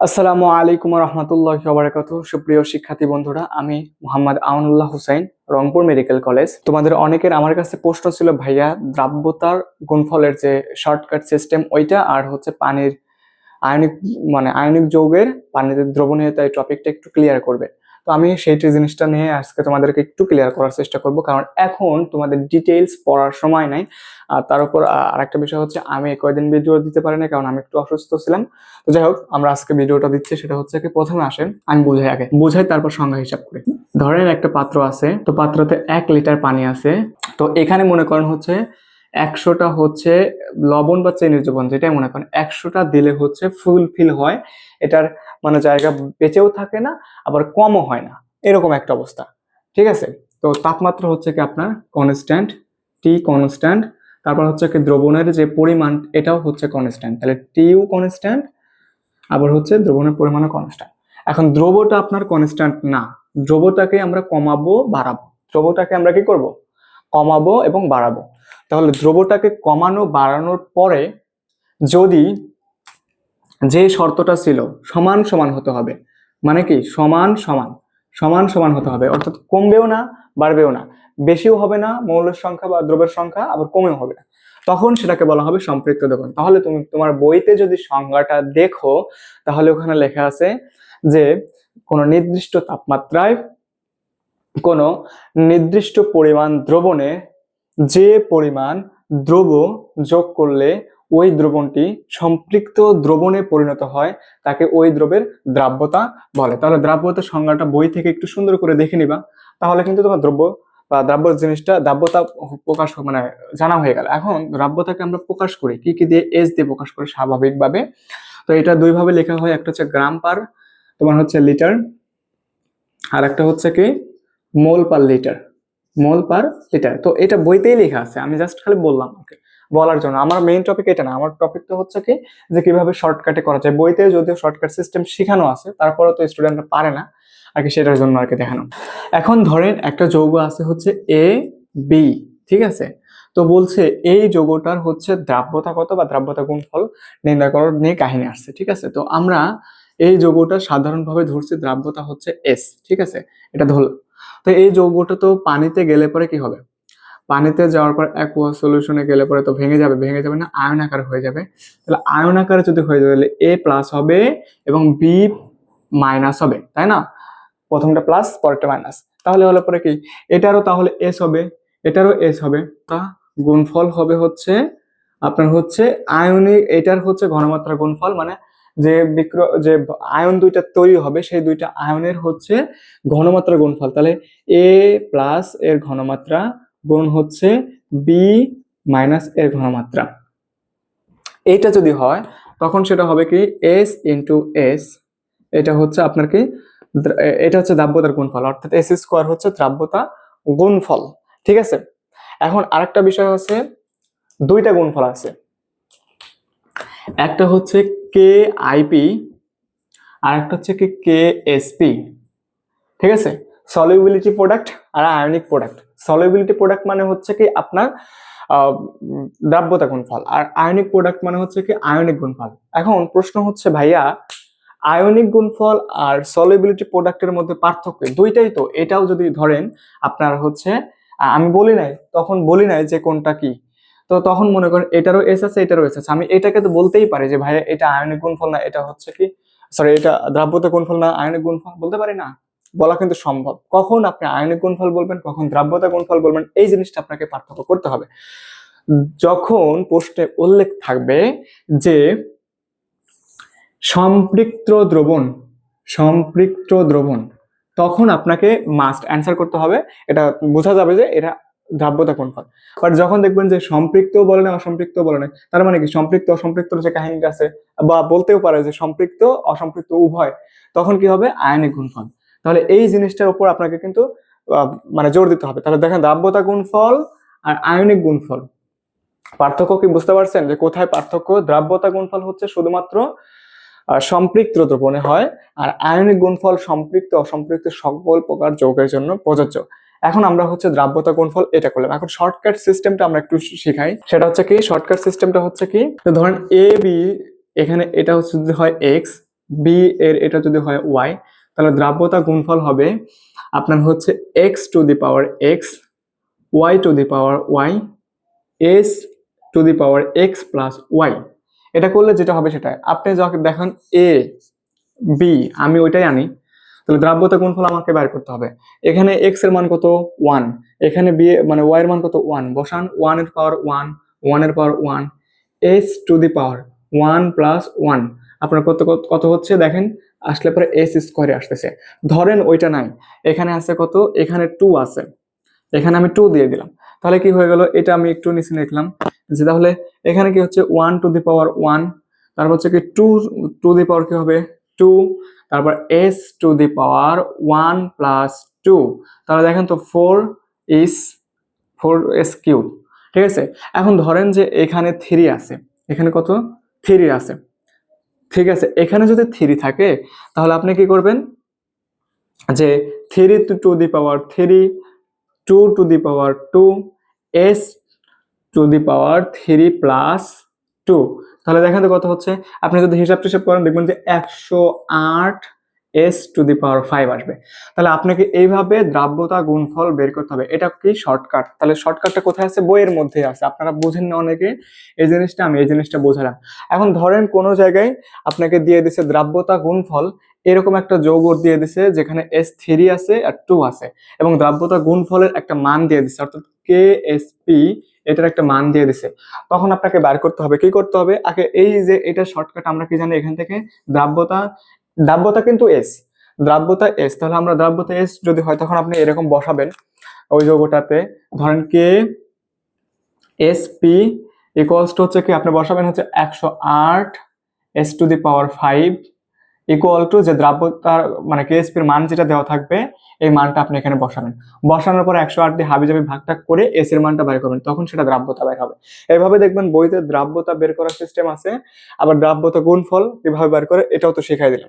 আসসালামু আলাইকুম রহমতুল্লাহ বারাকাতু সুপ্রিয় শিক্ষার্থী বন্ধুরা, আমি মোহাম্মদ আউনুল্লাহ হুসাইন, রংপুর মেডিকেল কলেজ। তোমাদের অনেকের আমার কাছে প্রশ্ন ছিল, ভাইয়া, দ্রাব্যতার গুণফলের যে শর্টকাট সিস্টেম ওইটা আর হচ্ছে পানির আয়নিক মানে আয়নিক যৌগের পানিতে দ্রবণীয়তা এই টপিকটা একটু ক্লিয়ার করবে। তো আমি সেই জিনিসটা নিয়ে আজকে তোমাদেরকে একটু ক্লিয়ার করার চেষ্টা করব। কারণ এখন তোমাদের ডিটেইলস পড়ার সময় নাই। আর তার উপর আরেকটা বিষয় হচ্ছে, আমি কয়েকদিন ভিডিও দিতে পারি না কারণ আমি একটু অসুস্থ ছিলাম। তো যাই হোক, আমরা আজকে ভিডিওটা দিচ্ছি, সেটা হচ্ছে কি, প্রথমে আসেন, আমি বুঝাই আগে। বুঝাই, তারপর সংজ্ঞা হিসাব করি। ধরেন একটা পাত্র আছে, তো পাত্রতে এক লিটার পানি আছে। তো এখানে মনে করেন হচ্ছে একশোটা হচ্ছে লবণ বা চিনির যোগান যেটাই মনে করেন। একশোটা দিলে হচ্ছে ফুল ফিল হয়, এটার মানে জায়গা বেঁচেও থাকে না, আবার কমও হয় না। এরকম একটা অবস্থা। ঠিক আছে? তো তাপমাত্রা হচ্ছে কি আপনার? কনস্ট্যান্ট টি কনস্ট্যান্ট তারপর হচ্ছে কি দ্রবণের যে পরিমাণ, এটাও হচ্ছে কনস্ট্যান্ট তাহলে টিও কনস্ট্যান্ট আবার হচ্ছে দ্রবণের পরিমাণও কনস্ট্যান্ট এখন দ্রবটা আপনার কনস্ট্যান্ট না। দ্রবটাকে আমরা কমাবো, বাড়াবো। দ্রবটাকে আমরা কি করব? কমাবো এবং বাড়াবো। তাহলে দ্রবটাকে কমানো বাড়ানোর পরে যদি যে শর্তটা ছিল সমান সমান হতে হবে মানে কি? সমান সমান সমান সমান হতে হবে। অর্থাৎ কমবেও না, বাড়বেও না। বেশিও হবে না, মৌলের সংখ্যা বা দ্রব্যের সংখ্যা, আবার কমেও হবে না। তখন সেটাকে বলা হবে সম্পৃক্ত দ্রবণ। তাহলে তুমি তোমার বইতে যদি সংজ্ঞাটা দেখো, তাহলে ওখানে লেখা আছে যে কোনো নির্দিষ্ট তাপমাত্রায় কোনো নির্দিষ্ট পরিমাণ দ্রবণে যে পরিমাণ দ্রব যোগ করলে ওই দ্রবণটি সম্পৃক্ত দ্রবণে পরিণত হয়, তাকে ওই দ্রবের দ্রাব্যতা বলে। তাহলে দ্রাব্যতার সংজ্ঞাটা বই থেকে একটু সুন্দর করে দেখে নিবা, তাহলে কিন্তু তোমার দ্রব্য বা দ্রাব্য জিনিসটা দ্রাব্যতা প্রকাশ মানে জানা হয়ে গেল। এখন দ্রাব্যতাকে আমরা প্রকাশ করি, কি কি দিয়ে? এস দিয়ে প্রকাশ করি স্বাভাবিকভাবে। তো এটা দুইভাবে লেখা হয়, একটা হচ্ছে গ্রাম পার, তোমার হচ্ছে লিটার আর একটা হচ্ছে কি? Mole per litre. Mole per litre. তো এটা বইতেই লেখা আছে, আমি জাস্ট খালি বললাম ওকে। বলার জন্য। আমার মেইন টপিক এটা না, আমার টপিক তো হচ্ছে কি যে কীভাবে শর্টকাটে করা যায়। বইতে যদিও শর্টকাট সিস্টেম শেখানো আছে তারপরে তো স্টুডেন্টরা পারে না, আর কি সেটার জন্য আর কি দেখানো। এখন ধরেন একটা যৌগ আছে হচ্ছে এ বি ঠিক আছে? তো বলছে এই যৌগটার হচ্ছে দ্রাব্যতা কত বা দ্রাব্যতা গুণফল নির্ণয় করার নিয়ে কাহিনী আসছে, ঠিক আছে? তো আমরা এই যৌগটা সাধারণভাবে ধরছি দ্রাব্যতা হচ্ছে এস ঠিক আছে? এটা ধরলাম। তো এই যৌগটা তো পানিতে গেলে পরে কি হবে? পানিতে যাওয়ার পর অ্যাকোয়া সলিউশনে গেলে পরে তো ভেঙে যাবে ভেঙে যাবে না, আয়ন আকার হয়ে যাবে। তাহলে আয়ন আকারে যদি হয়ে যায়, তাহলে এ প্লাস হবে এবং বি মাইনাস হবে, তাই না? প্রথমটা প্লাস পরেরটা মাইনাস তাহলে হলো পরে কি? এটারও তাহলে এস হবে, এটারও এস হবে। তা গুণফল হবে হচ্ছে, আপনার হচ্ছে আয়নিক, এটার হচ্ছে ঘনমাত্রা গুণফল মানে যে বিক্র, যে আয়ন দুইটা তৈরি হবে, সেই দুইটা আয়নের হচ্ছে ঘনমাত্রা গুণফল। তাহলে এ প্লাস এর ঘনমাত্রা গুণ হচ্ছে বি মাইনাস এর ঘনমাত্রা। এইটা যদি হয়, তখন সেটা হবে কি এস ইন্টু এস এটা হচ্ছে আপনার কি এটা হচ্ছে দ্রাব্যতার গুণফল, অর্থাৎ এস স্কোয়ার হচ্ছে দ্রাব্যতা গুণফল। ঠিক আছে? এখন আরেকটা বিষয় হচ্ছে দুইটা গুণফল আছে। একটা হচ্ছে কে আইপি আর একটা হচ্ছে কি কে এসপি ঠিক আছে? সলিউবিলিটি প্রোডাক্ট আর আয়নিক প্রোডাক্ট সলিউবিলিটি প্রোডাক্ট মানে হচ্ছে কি আপনার দ্রাব্যতা গুণফল। আর আয়নিক প্রোডাক্ট মানে হচ্ছে কি আয়নিক গুণফল। এখন প্রশ্ন হচ্ছে, ভাইয়া আয়নিক গুণফল আর সলিউবিলিটি প্রোডাক্টের মধ্যে পার্থক্য? দুইটাই তো। এটাও যদি ধরেন, আপনার হচ্ছে আমি বলি নাই, তখন বলি নাই যে কোনটা কি। তো তখন মনে করেন এটারও এস আছে, এটারও এস আছে। আমি এটাকে তো বলতেই পারি যে, ভাইয়া, এটা আয়নিক গুণফল না, এটা হচ্ছে কি? সরি এটা দ্রাব্যতা গুণফল না আয়নিক গুণফল? বলতে পারি না। বলা কিন্তু সম্ভব। কখন আপনি আয়নিক গুণফল বলবেন, কখন দ্রাব্যতা গুণফল বলবেন, এই জিনিসটা আপনাকে পার্থক্য করতে হবে। যখন পোস্টে উল্লেখ থাকবে যে, সম্পৃক্ত দ্রবণ সম্পৃক্ত দ্রবণ তখন আপনাকে মাস্ট অ্যান্সার করতে হবে। এটা বোঝা যাবে যে, এটা দ্রাব্যতা কোনফল বাট যখন দেখবেন যে সম্পৃক্ত বলে না অসম্পৃক্ত বলে না, তার মানে কি? সম্পৃক্ত, অসম্পৃক্ত যে কাহিনীটা আছে, বা বলতেও পারে যে সম্পৃক্ত, অসম্পৃক্ত উভয়, তখন কি হবে? আয়নিক গুণফল তাহলে এই জিনিসটার উপর আপনাকে কিন্তু মানে জোর দিতে হবে। তাহলে দেখেন, দ্রাব্যতা গুণফল আর আয়নিক গুণফল পার্থক্য কি বুঝতে পারছেন? যে কোথায় পার্থক্য? দ্রাব্যতা গুণফল হচ্ছে শুধুমাত্র সম্পৃক্ত দ্রবণে হয়, আর আয়নিক গুণফল সম্পৃক্ত, অসম্পৃক্ত সকল প্রকার যৌগের জন্য প্রযোজ্য। এখন আমরা হচ্ছে দ্রাব্যতা গুণফল এটা করলাম। এখন শর্টকাট সিস্টেমটা আমরা একটু শিখাই। সেটা হচ্ছে কি শর্টকাট সিস্টেমটা হচ্ছে কি ধরেন এ বি এখানে এটা হচ্ছে যদি হয় এক্স বি এর এটা যদি হয় ওয়াই তাহলে দ্রাব্যতা গুণফল হবে? আপনার হচ্ছে X to the power X Y to the power Y S to the power X plus Y এটা করলে যেটা হবে সেটাই। আপনি যখন দেখেন এ বি আমি ওইটাই আনি। তাহলে দ্রাব্যতা গুণফল আমাকে বের করতে হবে? এখানে এক্সের মান কত? ওয়ান এখানে বি মানে ওয়াই এর মান কত? ওয়ান বসান ওয়ানের পাওয়ার ওয়ান ওয়ানের power one S to the power one plus one আপনার কত, কত- হচ্ছে? দেখেন, আসলে পরে এস স্কোয়ারে আসতেছে। ধরেন ওইটা নাই। এখানে আছে কত? এখানে টু আছে। এখানে আমি টু দিয়ে দিলাম। তাহলে কি হয়ে গেল? এটা আমি একটু নিচে লিখলাম যে তাহলে এখানে কি হচ্ছে? One to the power one তারপর হচ্ছে কি টু টু দি পাওয়ার কি হবে? টু তারপর S to the power one plus two তাহলে দেখেন তো four is four S Q ঠিক আছে? এখন ধরেন যে এখানে থ্রি আছে, এখানে কত? থ্রি আছে। ঠিক আছে, এখানে যদি থ্রি থাকে, তাহলে আপনি কি করবেন? যে three two to the power three two to the power two S to the power three plus two তাহলে দেখেন তো কত হচ্ছে। আপনি যদি হিসাব টিসাব করেন, দেখবেন যে একশো আট S to the power five আসবে। তাহলে আপনাকে এইভাবে দ্রাব্যতা গুণফল বের করতে হবে। এটা কি শর্টকাট তাহলে শর্টকাটটা কোথায় আছে? বইয়ের মধ্যে আছে। আপনারা বুঝেন না অনেকে। এই জিনিসটা আমি এই জিনিসটা বোঝালাম। এখন ধরেন কোনো জায়গায় আপনাকে দিয়ে দিছে দ্রাব্যতা গুণফল, এরকম একটা যৌগ দিয়ে দিছে যেখানে এস থ্রি আছে আর টু আছে। এবং দ্রাব্যতা গুণফলের একটা মান দিয়ে দিছে। অর্থাৎ কে এস পি এটার একটা মান দিয়ে দিছে। তখন আপনাকে বের করতে হবে। কি করতে হবে? আগে এই যে এটা শর্টকাট আমরা কি জানি এখান থেকে? দ্রাব্যতা দ্রাব্যতা কিন্তু এস দ্রাব্যতা এস তাহলে আমরা দ্রাব্যতা এস যদি হয়, তখন আপনি এরকম বসাবেন। ওই যৌগটাতে ধরেন K S P equals to হচ্ছে কি? আপনি বসাবেন হচ্ছে একশো আট S to the power five equal to যে দ্রাব্যতার মানে কেএসপির মান যেটা দেওয়া থাকবে, এই মানটা আপনি এখানে বসাবেন। বসানোর পর একশো আট দিয়ে হাবিজাবি ভাগটা করে এস এর মানটা বের করবেন, তখন সেটা দ্রাব্যতা বের হবে। এইভাবে দেখবেন বইতে দ্রাব্যতা বের করার সিস্টেম আছে, আবার দ্রাব্যতা গুণফল কীভাবে বের করে, এটাও তো শেখাই দিলাম।